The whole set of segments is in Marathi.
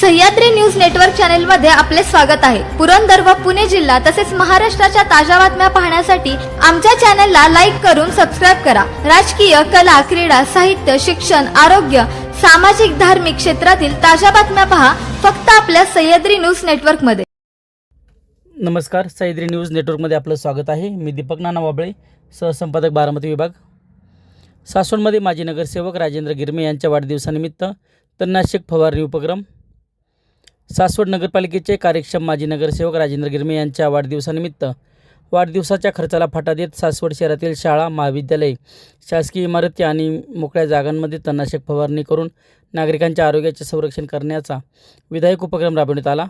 सह्याद्री न्यूज नेटवर्क चॅनलमध्ये आपले स्वागत आहे. पुरंदर व पुणे जिल्हा तसेच महाराष्ट्राच्या ताज्या बातम्या पाहण्यासाठी आमच्या चॅनलला लाईक करून सबस्क्राईब करा. राजकीय कला क्रीडा साहित्य शिक्षण आरोग्य सामाजिक धार्मिक क्षेत्रातील ताज्या बातम्या पहा फक्त आपल्या सह्याद्री न्यूज नेटवर्कमध्ये नमस्कार सह्याद्री न्यूज नेटवर्कमध्ये आपलं स्वागत आहे. मी दीपक नाना वाबळे सहसंपादक बारामती विभाग. सासवणमध्ये माजी नगरसेवक राजेंद्र गिरमे यांच्या वाढदिवसानिमित्त तणनाशक फवारणी उपक्रम सासवड नगरपालिकेचे कार्यक्षम माजी नगरसेवक राजेंद्र गिरमे यांच्या वाढदिवसानिमित्त वाढदिवसाच्या खर्चाला फाटा देत सासवड शहरातील शाळा महाविद्यालय शासकीय इमारती आणि मोकळ्या जागांमध्ये तणनाशक फवारणी करून नागरिकांच्या आरोग्याचे संरक्षण करण्याचा विधायक उपक्रम राबवण्यात आला.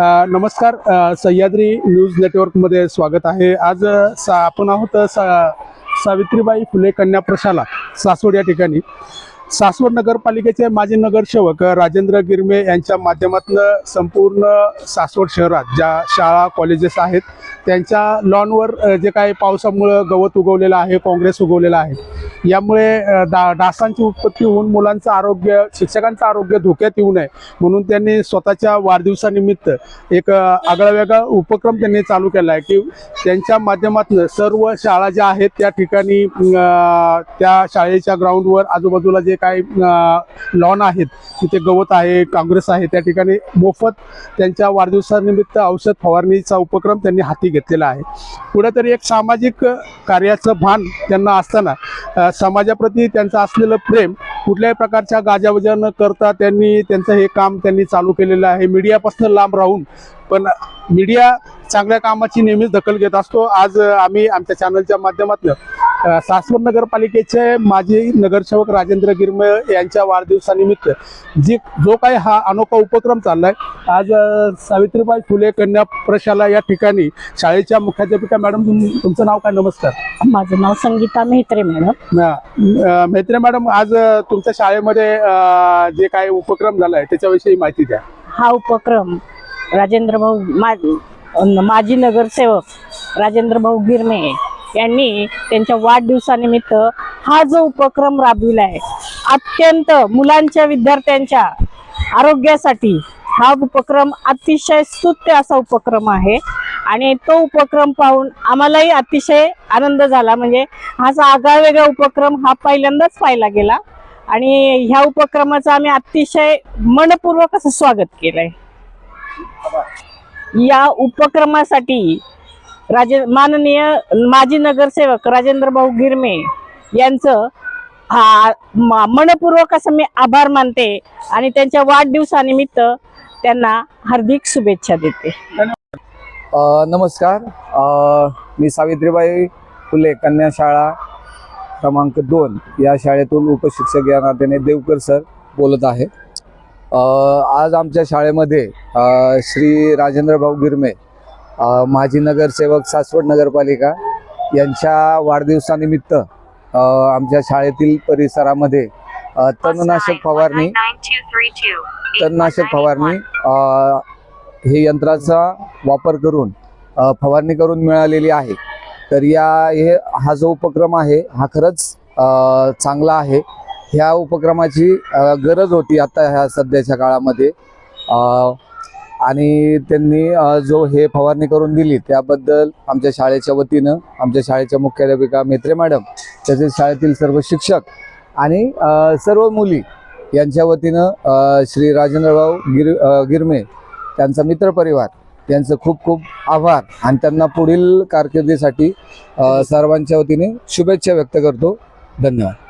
नमस्कार सह्याद्री न्यूज नेटवर्कमध्ये स्वागत आहे. आज सा आपण आहोत सा सावित्रीबाई फुले कन्या प्रशाला सासवड या ठिकाणी. सासवड नगरपालिकेचे माजी नगरसेवक राजेंद्र गिरमे यांच्या माध्यमातून संपूर्ण सासवड शहरात ज्या शाळा कॉलेजेस आहेत त्यांच्या लॉनवर जे काही पावसामुळं गवत उगवलेलं आहे काँग्रेस उगवलेलं आहे यामुळे डा डासांची उत्पत्ती होऊन मुलांचं आरोग्य शिक्षकांचं आरोग्य धोक्यात येऊ नये म्हणून त्यांनी स्वतःच्या वाढदिवसानिमित्त एक आगळावेगळा आगळा वेगळा उपक्रम त्यांनी चालू केला आहे की त्यांच्या माध्यमातून सर्व शाळा ज्या आहेत त्या ठिकाणी त्या शाळेच्या ग्राउंडवर आजूबाजूला जे काही लॉन आहेत तिथे गवत आहे काँग्रेस आहे त्या ठिकाणी मोफत त्यांच्या वाढदिवसानिमित्त औषध फवारणीचा उपक्रम त्यांनी हाती घेतलेला आहे. कुठेतरी एक सामाजिक कार्याचं भान त्यांना असताना समाजाप्रती त्यांचं असलेलं प्रेम कुठल्याही प्रकारच्या गाजावजा न करता त्यांनी त्यांचं हे काम त्यांनी चालू केलेलं आहे. मीडियापासून लांब राहून पण मीडिया चांगल्या कामाची नेहमीच दखल घेत असतो. आज आम्ही आमच्या चॅनलच्या माध्यमातून सासवड नगरपालिकेचे माजी नगरसेवक राजेंद्र गिरमे यांच्या वाढदिवसानिमित्त जी जो काही हा अनोखा उपक्रम चाललाय आज सावित्रीबाई फुले कन्या प्रशाला या ठिकाणी शाळेच्या मुख्याध्यापिका मॅडम तुम- तुमचं नाव काय? नमस्कार. माझं नाव संगीता मेहत्रे मॅडम. अ, मैत्री मॅडम आज तुमच्या शाळेमध्ये जे काही उपक्रम झालाय त्याच्याविषयी माहिती द्या. हा उपक्रम राजेंद्र भाऊ माजी नगरसेवक राजेंद्र भाऊ गिरमे यांनी त्यांच्या वाढदिवसानिमित्त हा जो उपक्रम राबविला आहे अत्यंत मुलांच्या विद्यार्थ्यांच्या आरोग्यासाठी हा उपक्रम अतिशय स्तुत्य असा उपक्रम आहे. आणि तो उपक्रम पाहून आम्हालाही अतिशय आनंद झाला. म्हणजे हा असा आगळावेगळा उपक्रम हा पहिल्यांदाच पाहिला गेला. आणि ह्या उपक्रमाचं आम्ही अतिशय मनपूर्वक असं स्वागत केलंय. या उपक्रमासाठी राजे माननीय माजी नगरसेवक राजेंद्र भाऊ गिरमे यांचं हा मनपूर्वक असं मी आभार मानते आणि त्यांच्या वाढदिवसानिमित्त त्यांना हार्दिक शुभेच्छा देते. नमस्कार. मी सावित्रीबाई फुले कन्या शाळा क्रमांक दोन या शाळेतून उपशिक्षक या नात्याने देवकर सर बोलत आहे आज आमच्या शाळेमध्ये श्री राजेंद्र भाऊ गिरमे माजी नगरसेवक सासवड नगरपालिका यांच्या वाढदिवसानिमित्त आमच्या शाळेतील परिसरामध्ये तणनाशक फवारणी तणनाशक फवारणी हे यंत्राचा वापर करून फवारणी करून मिळालेली आहे. तर या हे हा जो उपक्रम आहे हा खरंच चांगला आहे. ह्या उपक्रमाची गरज होती आता ह्या सध्याच्या काळामध्ये. आणि त्यांनी जो हे फवारणी करून दिली त्याबद्दल आमच्या शाळेच्या वतीनं आमच्या शाळेच्या मुख्याध्यापिका मेत्रे मॅडम तसेच शाळेतील सर्व शिक्षक आणि सर्व मुली यांच्या वतीनं श्री राजेंद्रभाऊ गिर गिरमे त्यांचा मित्रपरिवार यांचं खूप खूप आभार. आणि त्यांना पुढील कारकिर्दीसाठी सर्वांच्या वतीने शुभेच्छा व्यक्त करतो. धन्यवाद.